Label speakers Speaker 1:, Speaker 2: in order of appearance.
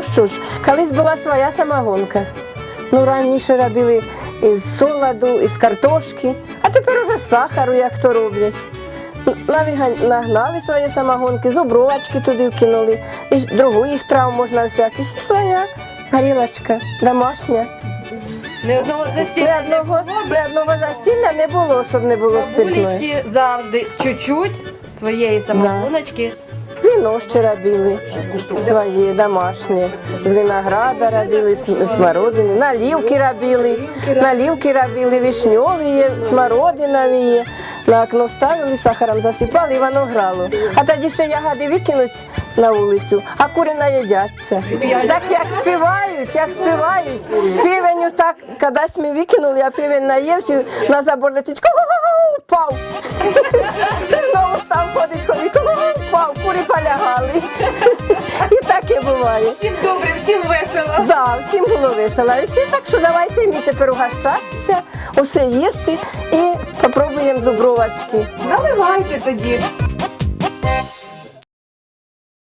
Speaker 1: Ну що ж, колись була своя самогонка. Ну, раніше робили із солоду, із картошки, а тепер уже з сахару, як то роблять. Навіга- Нагнали свої самогонки, зубровочки туди вкинули, і других трав можна всяких. І своя горілочка, домашня.
Speaker 2: Ні одного засілля.
Speaker 1: одного, ні одного застілля не було, щоб не було спиртної.
Speaker 2: Бабулечки завжди чуть-чуть своєї самогоночки.
Speaker 1: Віно ще робили свої домашні. З винограда робили, смородини, наливки робили, наливки робили, вишньові смородинові. На окно ставили, сахаром засипали і воно грало. А тоді ще ягоди викинуть на вулицю, а кури наїдяться. Так як співають, як співають. Півень так, кудись ми викинули, а півень наївся, на забор летить, ку-ку-ку, впав. І знову став ходить, ходить, кури полягали. І так і буває.
Speaker 3: Всім добре, всім весело.
Speaker 1: Да, всім було весело. І всі так, що давайте ми тепер угощатися, усе їсти і попробуємо зубровочки.
Speaker 3: Наливайте тоді.